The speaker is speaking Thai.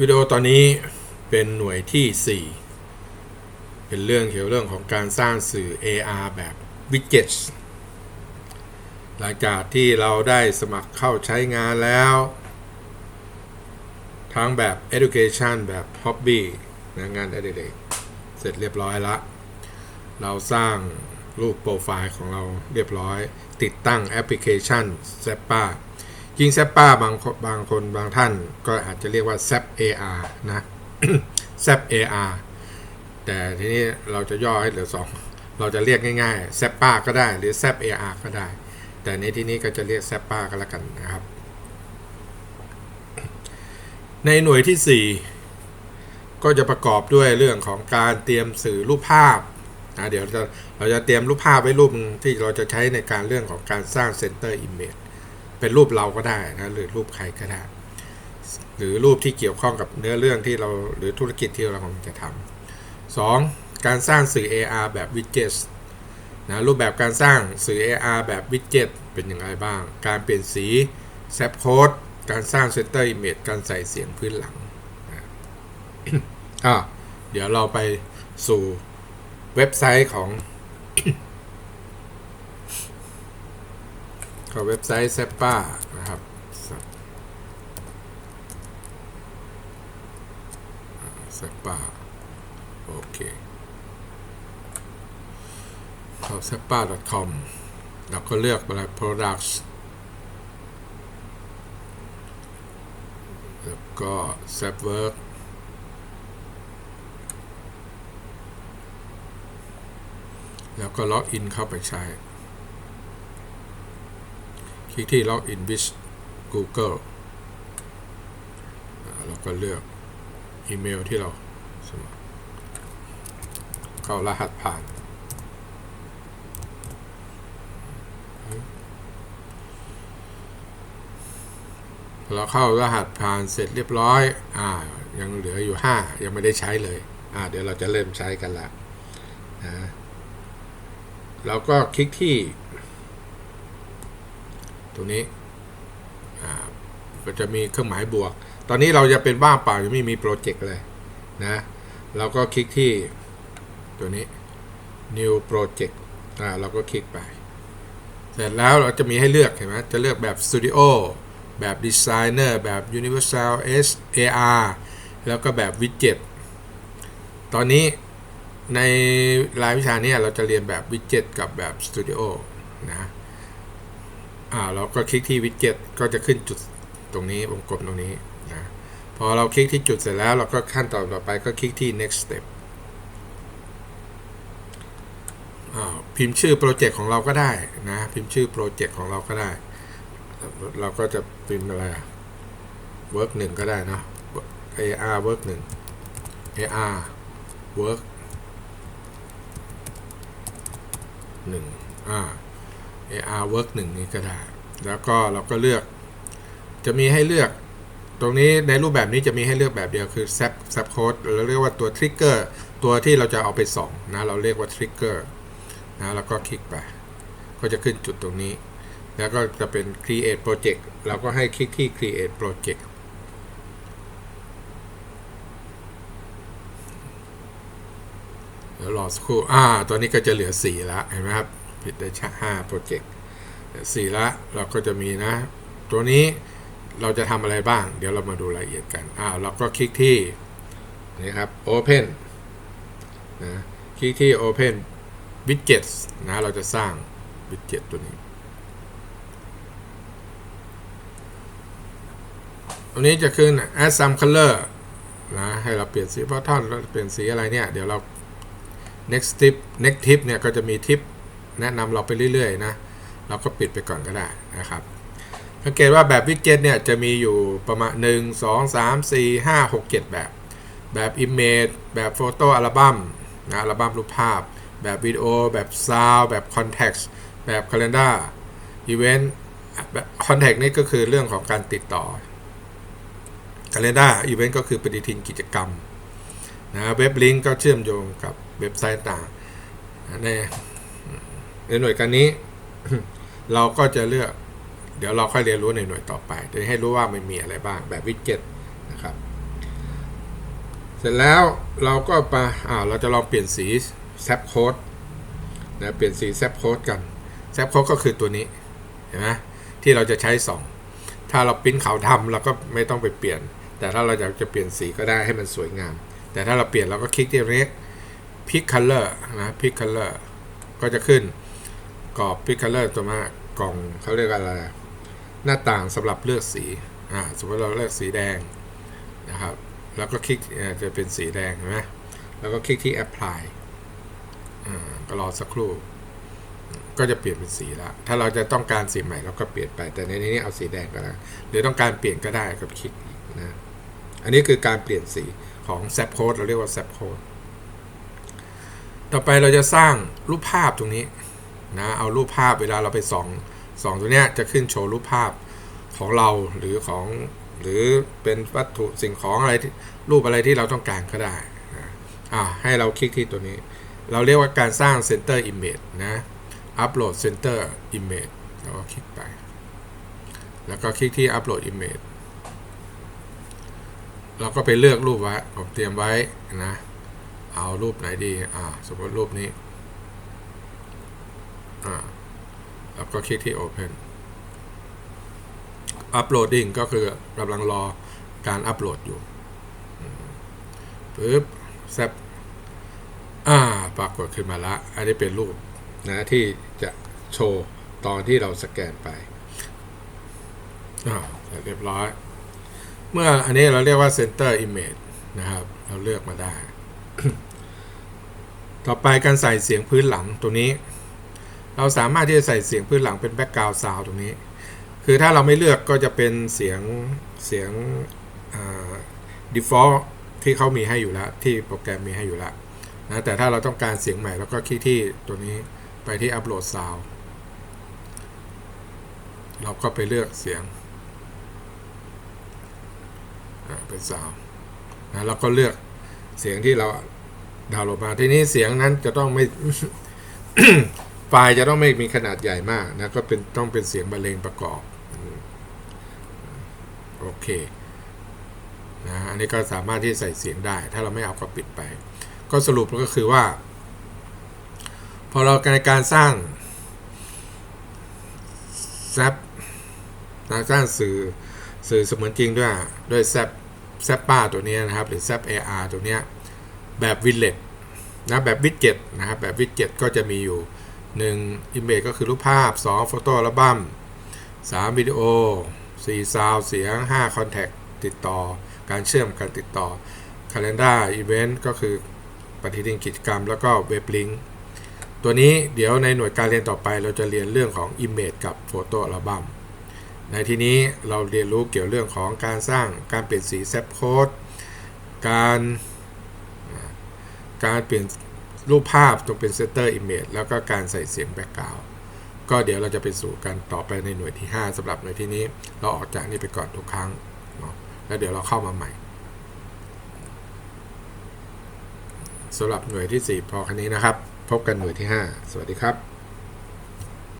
วิดีโอตอนนี้เป็นหน่วยที่ 4 เป็นเรื่องเกี่ยวเรื่องของการสร้างสื่อ AR แบบ Widgets หลังจากที่เราได้สมัครเข้าใช้งานแล้ว ทั้งแบบ Education แบบ Hobby นะงานอดิเรกเสร็จเรียบร้อยละ เราสร้างรูปโปรไฟล์ของเราเรียบร้อย ติดตั้งแอปพลิเคชัน z a p p a ยิ่ง z a p p a บางบางคนบางท่านก็อาจจะเรียกว่า ZAP AR นะ ZAP AR แต่ทีนี้เราจะย่อให้เหลือสองเราจะเรียกง่ายๆ z a p p a ก็ได้หรือ ZAP AR ก็ได้ แต่ในที่นี้ก็จะเรียก z a p p a ก็แล้วกันนะครับ ในหน่วยที่ 4 ก็จะประกอบด้วยเรื่องของการเตรียมสื่อรูปภาพนะเดี๋ยวเราจะเราจะเตรียมรูปภาพไว้รูปหนึ่งที่เราจะใช้ในการเรื่องของการสร้าง Center Image เป็นรูปเราก็ได้นะหรือรูปใครก็ได้ หรือรูปที่เกี่ยวข้องกับเนื้อเรื่องที่เราหรือธุรกิจที่เรากำลังจะทำสองการสร้างสื่อ AR แบบ Widgets นะรูปแบบการสร้างสื่อ AR แบบ Widget เป็นอย่างไรบ้าง การเปลี่ยนสีแซปโค้ดการสร้าง Center Image การใส่เสียงพื้นหลังนะอะเดี๋ยวเราไปสู่เว็บไซต์ของ ก็เว็บไซต์ z e p p a นะครับ z e p p a โอเคเข้า z e p p a com เราก็เลือกอะไร products แล้วก็ z e p work แล้วก็ล็อกอินเข้าไปใช้ คลิกที่ Login with Google อ่าเราก็เลือกอีเมลที่เราสมัครเข้ารหัสผ่าน เราเข้ารหัสผ่านเสร็จเรียบร้อย อ่า ยังเหลืออยู่ 5 ยังไม่ได้ใช้เลย อ่า เดี๋ยวเราจะเริ่มใช้กันละนะเราก็คลิกที่ ตรงนี้ก็จะมีเครื่องหมายบวก ตอนนี้เราจะเป็นว่างเปล่ายังไม่มีโปรเจกต์เลยนะเราก็คลิกที่ตัวนี้ new project อ่าเราก็คลิกไป เสร็จแล้วเราจะมีให้เลือกเห็นไหมจะเลือกแบบ Studio แบบ Designer แบบ Universal S AR แล้วก็แบบ Widget ตอนนี้ในรายวิชานี้เราจะเรียนแบบ Widget กับแบบ Studio นะ อ่าเราก็คลิกที่ Widget ก็จะขึ้นจุดตรงนี้วงกลมตรงนี้นะพอเราคลิกที่จุดเสร็จแล้วเราก็ขั้นตอนต่อไปก็คลิกที่ next step อ่าพิมพ์ชื่อโปรเจกต์ของเราก็ได้นะพิมพ์ชื่อโปรเจกต์ของเราก็ได้ เราก็จะพิมพ์อะไรอะ work หนึ่งก็ได้เนาะ AR work หนึ่ง AR work หนึ่งอ่า AR work หนึ่งนี้ก็ได้ แล้วก็เราก็เลือก จะมีให้เลือก ตรงนี้ในรูปแบบนี้จะมีให้เลือกแบบเดียวคือ zap zap code เราเรียกว่าตัว trigger ตัวที่เราจะเอาไปส่องนะ เราเรียกว่า trigger นะแล้วก็คลิกไป ก็จะขึ้นจุดตรงนี้ แล้วก็จะเป็น create project เราก็ให้คลิกที่ create project เดี๋ยวรอสักครู่ อ่าตัวนี้ก็จะเหลือ 4 แล้ว เห็นไหมครับ ผิดได้ชห้าโปรเจกต์สี่ละเราก็จะมีนะ ตัวนี้เราจะทำอะไรบ้าง เดี๋ยวเรามาดูรายละเอียดกันอ่าเราก็คลิกที่นี่ครับ Open นะคลิกที่ Open Widgets นะเราจะสร้าง Widget ตัวนี้ตัวนี้จะขึ้น add some color นะให้เราเปลี่ยนสีเพราะท่อนเราเปลี่ยนสีอะไรเนี่ย เดี๋ยวเรา next tip next tip เนี่ยก็จะมีทิป แนะนำเราไปเรื่อยๆนะเราก็ปิดไปก่อนก็ได้นะครับสังเกตว่าแบบวิดเจ็ตเนี่ยจะมีอยู่ประมาณ 1 2 3 4 5 6 7 แบบ แบบ Image แบบโฟโต้อัลบั้มนะอัลบั้มรูปภาพ แบบวิดีโอ แบบซาวแบบ Context แบบ Calendar Event แบบ Context นี่ก็คือเรื่องของการติดต่อ Calendar Event ก็คือปฏิทินกิจกรรมนะเว็บลิงก์ก็เชื่อมโยงกับเว็บไซต์ต่างใน ในหน่วยการนี้ เราก็จะเลือก เดี๋ยวเราค่อยเรียนรู้ในหน่วยต่อไปจะให้รู้ว่ามันมีอะไรบ้างแบบวิดเจ็ตนะครับ เสร็จแล้วเราก็มาอ่าเราจะลองเปลี่ยนสีแซปโค้ดนะเปลี่ยนสีแซปโค้ดกันแซปโค้ดก็คือตัวนี้เห็นไหมที่เราจะใช้ส่องถ้าเราปิ้นขาวดำเราก็ไม่ต้องไปเปลี่ยน แต่ถ้าเราอยากจะเปลี่ยนสีก็ได้ให้มันสวยงาม แต่ถ้าเราเปลี่ยนเราก็คลิกที่ตรงนี้ pick color นะ pick color ก็จะขึ้น กรอบ pick color ตัวมากล่องเขาเรียกอะไรหน้าต่างสำหรับเลือกสีอ่าสมมติเราเลือกสีแดงนะครับ แล้วก็คลิกจะเป็นสีแดงเห็นไหมแล้วก็คลิกที่ apply อ่าก็รอสักครู่ ก็จะเปลี่ยนเป็นสีล้วถ้าเราจะต้องการสีใหม่เราก็เปลี่ยนไปแต่ในนี้เอาสีแดงก็ได้หรือต้องการเปลี่ยนก็ได้กับคลิกอีกนะอันนี้คือการเปลี่ยนสีของ Zap Code เราเรียกว่า Zap Code ต่อไปเราจะสร้างรูปภาพตรงนี้ นะเอารูปภาพเวลาเราไปส่องส่องตัวเนี้ยจะขึ้นโชว์รูปภาพของเราหรือของหรือเป็นวัตถุสิ่งของอะไรรูปอะไรที่เราต้องการก็ได้นะอ่าให้เราคลิกที่ตัวนี้ เราเรียกว่าการสร้าง Center Image นะ Upload Center Image เราก็คลิกไป แล้วก็คลิกที่ Upload Image เราก็ไปเลือกรูปไว้ผมเตรียมไว้นะ เอารูปไหนดี อ่า สมมติรูปนี้ อ่าแล้วก็คลิกที่ Open Uploading ก็คือกำลังรอการอัปโหลดอยู่ปึ๊บแซบอ่า ปรากฏขึ้นมาละ อันนี้เป็นรูปนะที่จะโชว์ตอนที่เราสแกนไปอ่าเสร็จเรียบร้อย เมื่ออันนี้เราเรียกว่า Center Image นะครับ เราเลือกมาได้ ต่อไปการใส่เสียงพื้นหลังตรงนี้ เราสามารถที่จะใส่เสียงพื้นหลังเป็น Background Sound ตรงนี้ คือถ้าเราไม่เลือกก็จะเป็นเสียงเสียงอ่า default ที่เขามีให้อยู่แล้ว ที่โปรแกรมมีให้อยู่แล้วนะแต่ถ้าเราต้องการเสียงใหม่เราก็คลิกที่ตัวนี้ไปที่ Upload Sound เราก็ไปเลือกเสียงเป็นซาวด์นะแล้วก็เลือกเสียงที่เราดาวน์โหลดมาทีนี้เสียงนั้นจะต้องไม่ ไฟล์จะต้องไม่มีขนาดใหญ่มากนะก็เป็นต้องเป็นเสียงบรรเลงประกอบโอเคนะอันนี้ก็สามารถที่ใส่เสียงได้ ถ้าเราไม่เอาก็ปิดไป ก็สรุปก็คือว่า พอเราในการสร้างแซปนะสร้างสื่อสื่อเสมือนจริงด้วยด้วยแซปแซปป้าตัวนี้นะครับ หรือแซป AR ตัวนี้แบบวิดเล็ตนะแบบวิดเจ็ตนะครับแบบวิดเจ็ตก็จะมีอยู่ 1 Image ก็คือรูปภาพ2โฟโต้อัลบั้ม3วิดีโอ4ซาวเสียง5คอนแทคติดต่อ การเชื่อมการติดต่อ Calendar Event ก็คือปฏิทินกิจกรรม แล้วก็เว็บลิงก์ตัวนี้เดี๋ยวในหน่วยการเรียนต่อไปเราจะเรียนเรื่องของ Image กับโฟโต้อัลบั้มในที่นี้เราเรียนรู้เกี่ยวเรื่องของการสร้างการเปลี่ยนสีแซปโค้ดการการเปลี่ยน รูปภาพตรงเป็น Center Image แล้วก็การใส่เสียงแบ็กกราวก็เดี๋ยวเราจะไปสู่กันต่อไปในหน่วยที่ 5สำหรับหน่วยที่นี้ เราออกจากนี้ไปก่อนทุกครั้งเนาะแล้วเดี๋ยวเราเข้ามาใหม่สำหรับหน่วยที่ 4 พอคันนี้นะครับ พบกันหน่วยที่ 5 สวัสดีครับ